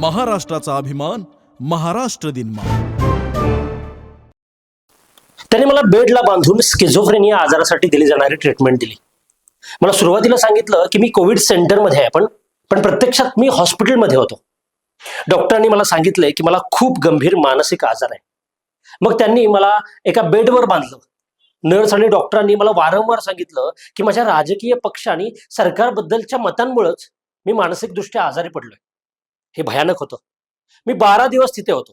महाराष्ट्राचा अभिमान महाराष्ट्र दिनमा त्याने मला बेडला बांधून स्किझोफ्रेनिया आजारासाठी दिली जाणारी ट्रीटमेंट दिली. मला सुरुवातीला सांगितलं की मी कोविड सेंटरमध्ये आहे पण पण प्रत्यक्षात मी हॉस्पिटलमध्ये होतो. डॉक्टरांनी मला सांगितलंय की मला खूप गंभीर मानसिक आजार आहे. मग त्यांनी मला एका बेडवर बांधलं. नर्स आणि डॉक्टरांनी मला वारंवार सांगितलं की माझ्या राजकीय पक्ष आणि सरकारबद्दलच्या मतांमुळेच मी मानसिकदृष्ट्या आजारी पडलोय. हे भयानक होतं. मी बारा दिवस तिथे होतो.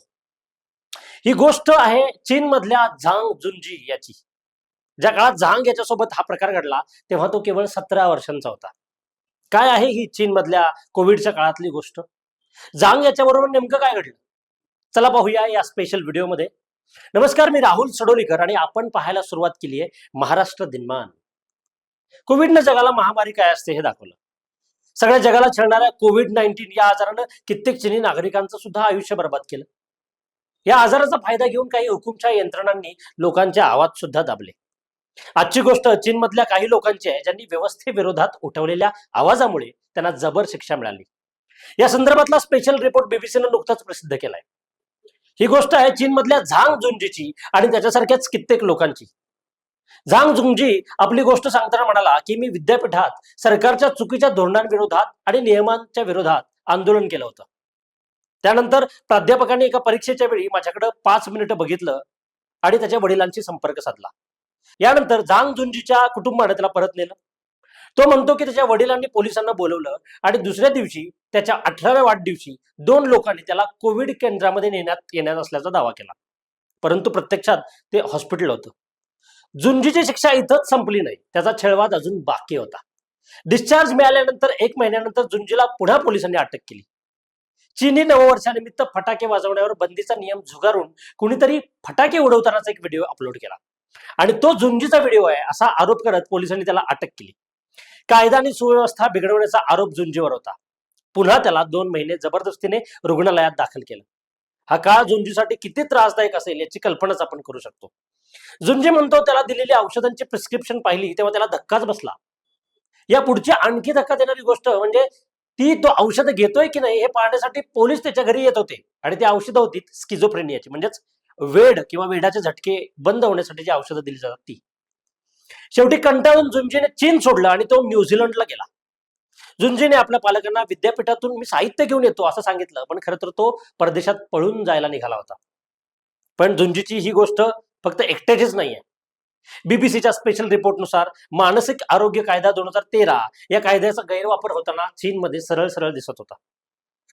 ही गोष्ट आहे चीनमधल्या झांग जुंजी याची. ज्या काळात झांग याच्यासोबत हा प्रकार घडला तेव्हा तो केवळ सतरा वर्षांचा होता. काय आहे ही चीनमधल्या कोविडच्या काळातली गोष्ट? झांग याच्याबरोबर नेमकं काय घडलं? चला पाहूया या स्पेशल व्हिडिओमध्ये नमस्कार मी राहुल सडोलीकर आणि आपण पाहायला सुरुवात केली आहे महाराष्ट्र दिनमान. कोविडनं जगाला महामारी काय असते हे दाखवलं. सगळ्या जगाला छळणाऱ्या कोविड नाईन्टीन या आजारानं कित्येक चिनी नागरिकांचं सुद्धा आयुष्य बर्बाद केलं. या आजाराचा फायदा घेऊन काही हुकुमशाही यंत्रणांनी लोकांचे आवाज सुद्धा दाबले. आजची गोष्ट चीन मधल्या काही लोकांची आहे ज्यांनी व्यवस्थेविरोधात उठवलेल्या आवाजामुळे त्यांना जबर शिक्षा मिळाली. या संदर्भातला स्पेशल रिपोर्ट बीबीसीनं नुकताच प्रसिद्ध केलाय. ही गोष्ट आहे चीनमधल्या झांग झुंजीची आणि त्याच्यासारख्याच कित्येक लोकांची. झांग झुंगजी आपली गोष्ट सांगताना म्हणाला की मी विद्यापीठात सरकारच्या चुकीच्या धोरणांविरोधात आणि नियमांच्या विरोधात आंदोलन केलं होतं. त्यानंतर प्राध्यापकांनी एका परीक्षेच्या वेळी माझ्याकडे पाच मिनिटं बघितलं आणि त्याच्या वडिलांशी संपर्क साधला. यानंतर झांग झुंजीच्या कुटुंबाने त्याला परत नेलं. तो म्हणतो की त्याच्या वडिलांनी पोलिसांना बोलवलं आणि दुसऱ्या दिवशी त्याच्या अठराव्या वाढदिवशी दोन लोकांनी त्याला कोविड केंद्रामध्ये नेण्यात येण्यात असल्याचा दावा केला. परंतु प्रत्यक्षात ते हॉस्पिटल होतं. जुंजीची शिक्षा इथंच संपली नाही. त्याचा छळवाद अजून बाकी होता. डिस्चार्ज मिळाल्यानंतर एक महिन्यानंतर जुंजीला पुन्हा पोलिसांनी अटक केली. चीनी नववर्षानिमित्त फटाके वाजवण्यावर बंदीचा नियम झुगारून कुणीतरी फटाके उडवतानाचा एक व्हिडिओ अपलोड केला. आणि तो जुंजीचा व्हिडिओ आहे असा आरोप करत पोलिसांनी त्याला अटक केली. कायदा आणि सुव्यवस्था बिघडवण्याचा आरोप झुंजीवर होता. पुन्हा त्याला दोन महिने जबरदस्तीने रुग्णालयात दाखल केलं. हा काळ झुंजीसाठी किती त्रासदायक असेल याची कल्पनाच आपण करू शकतो. झुंजी म्हणतो त्याला दिलेली औषधांची प्रिस्क्रिप्शन पाहिली तेव्हा त्याला धक्काच बसला. या पुढची आणखी धक्का देणारी गोष्ट म्हणजे ती तो औषध घेतोय की नाही हे पाहण्यासाठी पोलीस त्याच्या घरी येत होते. आणि ती औषधं होती स्किझोफ्रेनियाची म्हणजेच वेड किंवा वेडाचे झटके बंद होण्यासाठी जी औषधं दिली जातात ती शेवटी कंटाळून झुंजीने चीन सोडलं आणि तो न्यूझीलंडला गेला. झुंजीने आपल्या पालकांना विद्यापीठातून मी साहित्य घेऊन येतो असं सांगितलं पण खरं तर तो परदेशात पळून जायला निघाला होता. पण झुंजीची ही गोष्ट फक्त एकट्याचीच नाहीये. बीबीसीच्या स्पेशल रिपोर्टनुसार मानसिक आरोग्य कायदा दोन हजार तेरा या कायद्याचा गैरवापर होताना चीनमध्ये सरळ सरळ दिसत होता.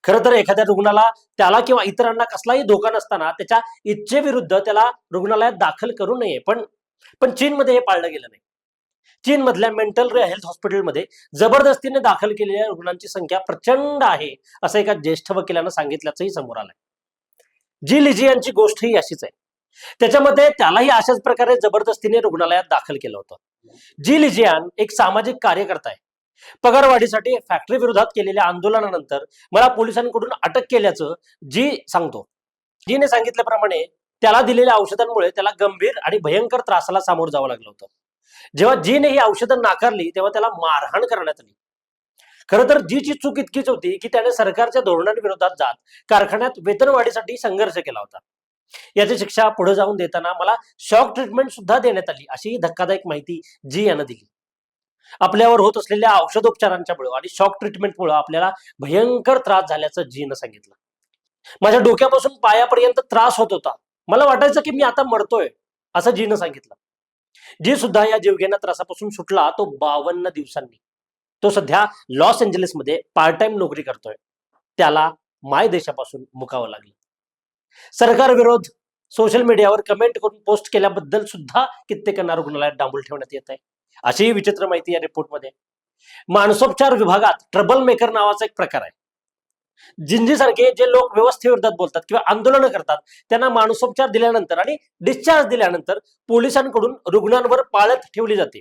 खरं तर एखाद्या रुग्णाला त्याला किंवा इतरांना कसलाही धोका नसताना त्याच्या इच्छेविरुद्ध त्याला रुग्णालयात दाखल करू नये पण पण चीनमध्ये हे पाळलं गेलं नाही. चीन मधल्या मेंटल हेल्थ हॉस्पिटलमध्ये जबरदस्तीने दाखल केलेल्या रुग्णांची संख्या प्रचंड आहे असं एका ज्येष्ठ वकिलानं सांगितल्याचंही समोर आलंय. जी लिजी यांची गोष्ट ही अशीच आहे. त्याच्यामध्ये त्यालाही अशाच प्रकारे जबरदस्तीने रुग्णालयात दाखल केलं होतं. जी लिजियान एक सामाजिक कार्यकर्ता आहे. पगारवाढीसाठी फॅक्टरी विरोधात केलेल्या आंदोलनानंतर मला पोलिसांकडून अटक केल्याचं जी सांगतो. जीने सांगितल्याप्रमाणे त्याला दिलेल्या औषधांमुळे त्याला गंभीर आणि भयंकर त्रासाला सामोरं जावं लागलं होतं. जेव्हा जीने ही औषधं नाकारली तेव्हा त्याला मारहाण करण्यात आली. खरं तर जीची चूक इतकीच होती की त्याने सरकारच्या धोरणांविरोधात जात कारखान्यात वेतनवाढीसाठी संघर्ष केला होता. याची शिक्षा पुढे जाऊन देताना मला शॉक ट्रीटमेंट सुद्धा देण्यात आली अशी धक्कादायक माहिती जी यानं दिली. आपल्यावर होत असलेल्या औषधोपचारांच्यामुळे आणि शॉक ट्रीटमेंटमुळे आपल्याला भयंकर त्रास झाल्याचं जीनं सांगितलं. माझ्या डोक्यापासून पायापर्यंत त्रास होत होता. मला वाटायचं की मी आता मरतोय असं जीनं सांगितलं. जे सुद्धा या जीवघेण्या त्रासापासून सुटला तो बावन्न दिवसांनी. तो सध्या लॉस एंजलिसमध्ये पार्ट टाइम नोकरी करतोय. त्याला माय देशापासून मुकावं लागलं. सरकार विरोध सोशल मीडियावर कमेंट करून पोस्ट केल्याबद्दल सुद्धा कित्येकांना रुग्णालयात डांबूल ठेवण्यात येत आहे. अशीही विचित्र माहिती या रिपोर्टमध्ये मानसोपचार विभागात ट्रबल मेकर नावाचा एक प्रकार आहे. जिंजीसारखे जे लोक व्यवस्थेविरोधात बोलतात किंवा आंदोलनं करतात त्यांना मानसोपचार दिल्यानंतर आणि डिस्चार्ज दिल्यानंतर पोलिसांकडून रुग्णांवर पाळत ठेवली जाते.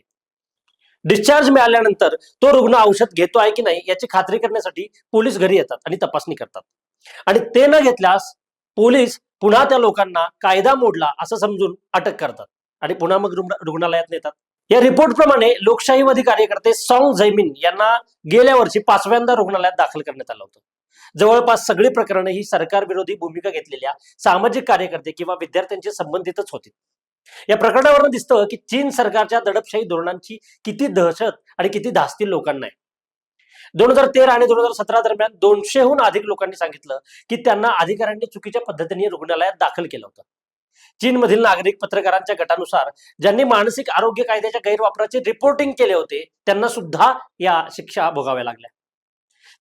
डिस्चार्ज मिळाल्यानंतर तो रुग्ण औषध घेतो आहे की नाही याची खात्री करण्यासाठी पोलीस घरी येतात आणि तपासणी करतात. आणि ते न घेतल्यास पोलीस पुन्हा त्या लोकांना कायदा मोडला असं समजून अटक करतात आणि पुन्हा मग रुग्णालयात नेतात. या रिपोर्ट प्रमाणे लोकशाहीवादी कार्यकर्ते सॉंग झैमिन यांना गेल्या वर्षी पाचव्यांदा रुग्णालयात दाखल करण्यात आलं होतं. जवळपास सगळी प्रकरणं ही सरकार विरोधी भूमिका घेतलेल्या सामाजिक कार्यकर्ते किंवा विद्यार्थ्यांशी संबंधितच होती. या प्रकरणावरून दिसतं की चीन सरकारच्या दडपशाही धोरणांची किती दहशत आणि किती धास्ती लोकांना आहे. दोन हजार तेरा आणि दोन हजार सतरा दरम्यान दोनशेहून अधिक लोकांनी सांगितलं की त्यांना अधिकाऱ्यांनी चुकीच्या पद्धतीने रुग्णालयात दाखल केलं होतं. चीनमधील नागरिक पत्रकारांच्या गटानुसार ज्यांनी मानसिक आरोग्य कायद्याच्या गैरवापराचे रिपोर्टिंग केले होते त्यांना सुद्धा या शिक्षा भोगाव्या लागल्या.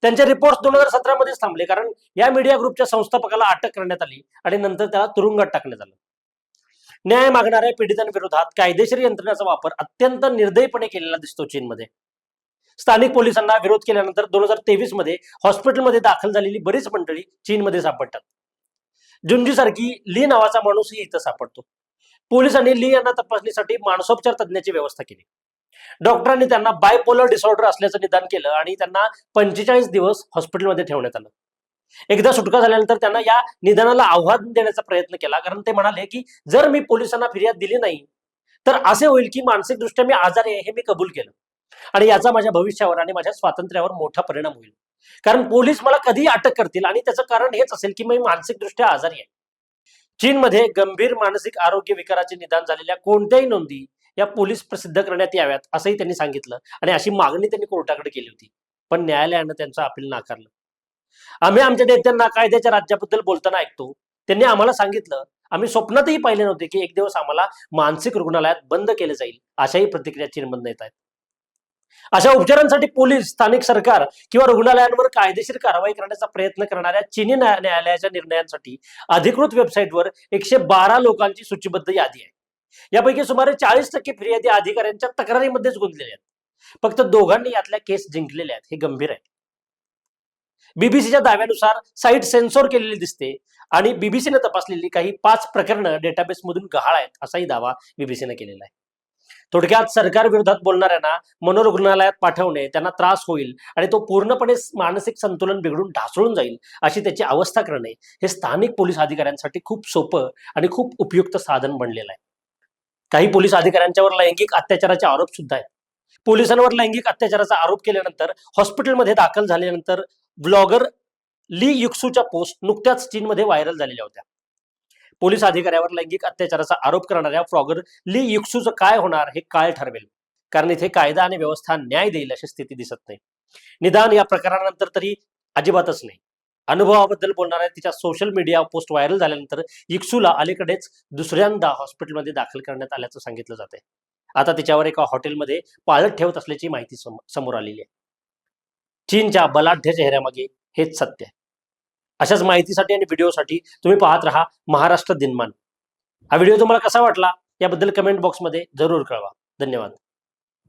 त्यांचे रिपोर्ट दोन हजार सतरा मध्येच थांबले कारण या मीडिया ग्रुपच्या संस्थापकाला अटक करण्यात आली आणि नंतर त्याला तुरुंगात टाकण्यात आलं. न्याय मागणाऱ्या पीडितांविरोधात कायदेशीर यंत्रणेचा वापर अत्यंत निर्दयीपणे केलेला दिसतो चीनमध्ये. स्थानिक पोलिसांना विरोध केल्यानंतर दोन हजार तेवीसमध्ये हॉस्पिटलमध्ये दाखल झालेली बरीच मंडळी चीनमध्ये सापडतात. जुंजी सारखी ली नावाचा माणूसही इथं सापडतो. पोलिसांनी ली यांना तपासणीसाठी मानसोपचार तज्ञाची व्यवस्था केली. डॉक्टरांनी त्यांना बायपोलर डिसऑर्डर असल्याचं निदान केलं आणि त्यांना पंचेचाळीस दिवस हॉस्पिटलमध्ये ठेवण्यात आलं. एकदा सुटका झाल्यानंतर त्यांना या निदानाला आव्हान देण्याचा प्रयत्न केला कारण ते म्हणाले की जर मी पोलिसांना फिर्याद दिली नाही तर असे होईल की मानसिकदृष्ट्या मी आजारी आहे हे मी कबूल केलं. आणि याचा माझ्या भविष्यावर आणि माझ्या स्वातंत्र्यावर मोठा परिणाम होईल. कारण पोलीस मला कधीही अटक करतील आणि त्याचं कारण हेच असेल की मी मानसिकदृष्ट्या आजारी आहे. चीनमध्ये गंभीर मानसिक आरोग्य विकाराचे निदान झालेल्या कोणत्याही नोंदी या पोलीस प्रसिद्ध करण्यात याव्यात असंही त्यांनी सांगितलं. आणि अशी मागणी त्यांनी कोर्टाकडे केली होती. पण न्यायालयानं त्यांचं अपील नाकारलं. आम्ही आमच्या नेत्यांना कायद्याच्या राज्याबद्दल बोलताना ऐकतो. त्यांनी आम्हाला सांगितलं आम्ही स्वप्नातही पाहिले नव्हते की एक दिवस आम्हाला मानसिक रुग्णालयात बंद केले जाईल अशाही प्रतिक्रिया चीनमधून येत आहेत. अशा उपचारांसाठी पोलीस स्थानिक सरकार किंवा रुग्णालयांवर कायदेशीर कारवाई करण्याचा प्रयत्न करणाऱ्या चीनी न्याय- न्यायालयाच्या निर्णयांसाठी अधिकृत वेबसाईटवर एकशे बारा लोकांची सूचीबद्ध यादी आहे. यापैकी सुमारे चाळीस टक्के फिर्यादी अधिकाऱ्यांच्या तक्रारीमध्येच गुंतलेल्या आहेत. फक्त दोघांनी यातल्या केस जिंकलेल्या आहेत. हे गंभीर आहे. बीबीसीच्या दाव्यानुसार साईट सेन्सॉर केलेली दिसते आणि बीबीसीने तपासलेली काही पाच प्रकरणं डेटाबेसमधून गहाळ आहेत असाही दावा बीबीसीने केलेला आहे. थोडक्यात सरकार विरोधात बोलणाऱ्यांना मनोरुग्णालयात पाठवणे त्यांना त्रास होईल आणि तो पूर्णपणे मानसिक संतुलन बिघडून ढासळून जाईल अशी त्याची अवस्था करणे हे स्थानिक पोलीस अधिकाऱ्यांसाठी खूप सोपं आणि खूप उपयुक्त साधन बनलेलं आहे. काही पोलीस अधिकाऱ्यांच्यावर लैंगिक अत्याचाराचे आरोप सुद्धा आहेत. पोलिसांवर लैंगिक अत्याचाराचा आरोप केल्यानंतर हॉस्पिटलमध्ये दाखल झाल्यानंतर ब्लॉगर ली युक्सूच्या पोस्ट नुकत्याच चीनमध्ये व्हायरल झालेल्या होत्या. पोलीस अधिकाऱ्यावर लैंगिक अत्याचाराचा आरोप करणाऱ्या फ्लॉगर ली युक्सूचं काय होणार हे काळ ठरवेल. कारण इथे कायदा आणि व्यवस्था न्याय देईल अशी स्थिती दिसत नाही. निदान या प्रकारानंतर तरी अजिबातच नाही. अनुभवाबद्दल बोलणाऱ्या तिच्या सोशल मीडिया पोस्ट व्हायरल झाल्यानंतर इक्सूला अलीकडेच दुसऱ्यांदा हॉस्पिटलमध्ये दाखल करण्यात आल्याचं सांगितलं जाते आता तिच्यावर एका हॉटेलमध्ये पाळत ठेवत असल्याची माहिती समोर आलेली आहे. चीनच्या बलाढ्य चेहऱ्यामागे हेच सत्य आहे. अशाच माहितीसाठी आणि व्हिडिओसाठी तुम्ही पाहत राहा महाराष्ट्र दिनमान. हा व्हिडिओ तुम्हाला कसा वाटला याबद्दल कमेंट बॉक्समध्ये जरूर कळवा. धन्यवाद.